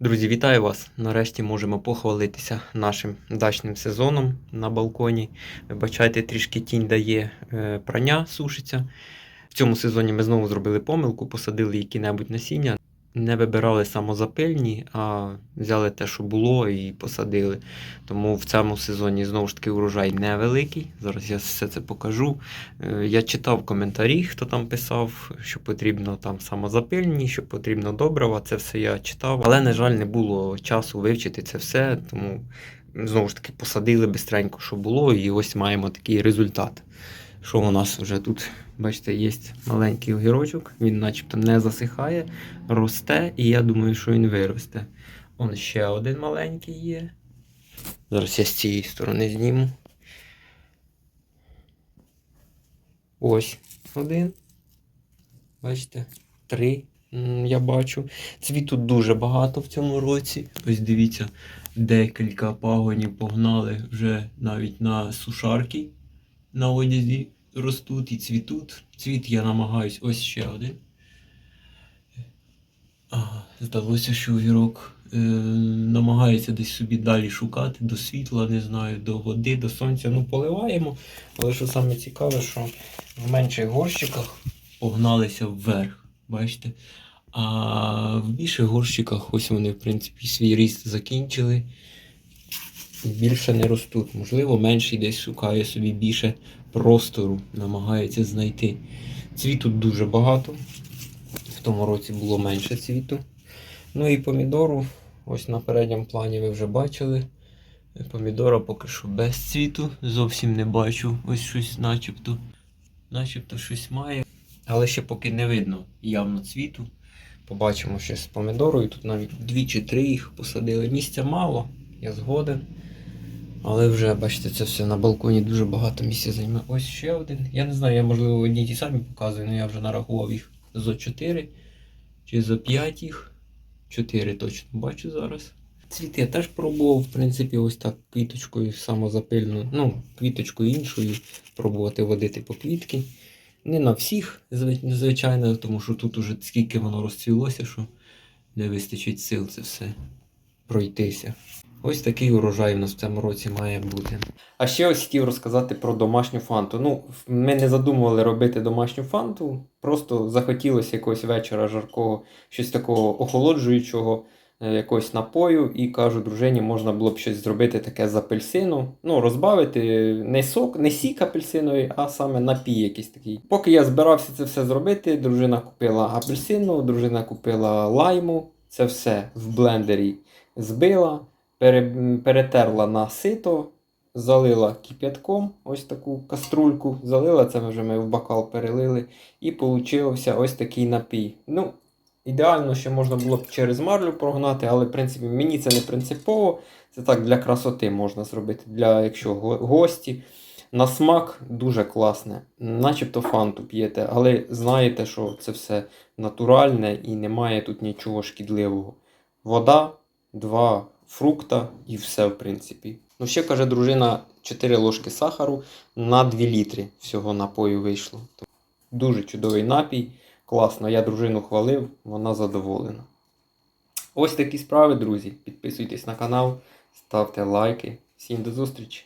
Друзі, вітаю вас! Нарешті можемо похвалитися нашим дачним сезоном на балконі. Вибачайте, трішки тінь дає е, прання, сушиться. В цьому сезоні ми знову зробили помилку, посадили які-небудь насіння. Не вибирали самозапильні, а взяли те, що було, і посадили. Тому в цьому сезоні знову ж таки урожай невеликий. Зараз я все це покажу. Е, Я читав коментарі, хто там писав, що потрібно там самозапильні, що потрібно добрива. Це все я читав. Але, на жаль, не було часу вивчити це все. Тому знову ж таки посадили бистренько, що було, і ось маємо такий результат. Що у нас вже тут, бачите, є маленький огірочок, він начебто не засихає, росте, і я думаю, що він виросте. Он ще один маленький є. Зараз я з цієї сторони зніму. Ось один. Бачите, три я бачу. Цвіту дуже багато в цьому році. Ось дивіться, декілька пагонів погнали вже навіть на сушарки на одязі ростуть і цвітуть. Цвіт я намагаюсь. Ось ще один. Здалося, що огірок е, намагається десь собі далі шукати до світла, не знаю, до води, до сонця. Ну, поливаємо. Але що саме цікаве, що в менших горщиках погналися вверх. Бачите? А в більших горщиках ось вони, в принципі, свій ріст закінчили. Більше не ростуть. Можливо, менший десь шукає собі більше простору, намагається знайти. Цвіту дуже багато. В тому році було менше цвіту. Ну і помідору, ось на передньому плані ви вже бачили. Помідора поки що без цвіту. Зовсім не бачу. Ось щось начебто. Начебто щось має. Але ще поки не видно явно цвіту. Побачимо ще з помідорою. Тут навіть дві чи три їх посадили. Місця мало, я згоден. Але вже, бачите, це все на балконі дуже багато місця займе. Ось ще один. Я не знаю, я можливо одні ті самі показую, але я вже нарахував їх зо 4 чи зо 5 їх. 4 точно бачу зараз. Цвіти я теж пробував, в принципі, ось так квіточкою самозапильну, ну, квіточкою іншою пробувати водити по квітки. Не на всіх, звичайно, тому що тут уже скільки воно розцвілося, що не вистачить сил це все пройтися. Ось такий урожай у нас в цьому році має бути. А ще ось хотів розказати про домашню фанту. Ну, ми не задумували робити домашню фанту, просто захотілося якогось вечора жаркого, щось такого охолоджуючого, е, якогось напою, і кажу, дружині, можна було б щось зробити таке з апельсину. Ну, розбавити не сок, не сік апельсиновий, а саме напій якийсь такий. Поки я збирався це все зробити, дружина купила апельсину, дружина купила лайму. Це все в блендері збила, перетерла на сито, залила кип'ятком, ось таку каструльку, залила, це вже ми в бокал перелили, і получився ось такий напій. Ну, ідеально, що можна було б через марлю прогнати, але в принципі мені це не принципово. Це так для красоти можна зробити, для якщо гості. На смак дуже класне, начебто фанту п'єте, але знаєте, що це все натуральне і немає тут нічого шкідливого. Вода, два фрукта і все, в принципі. Ну, ще каже дружина 4 ложки сахару на 2 літри всього напою вийшло. Дуже чудовий напій. Класно, я дружину хвалив, вона задоволена. Ось такі справи, друзі. Підписуйтесь на канал, ставте лайки. Всім до зустрічі!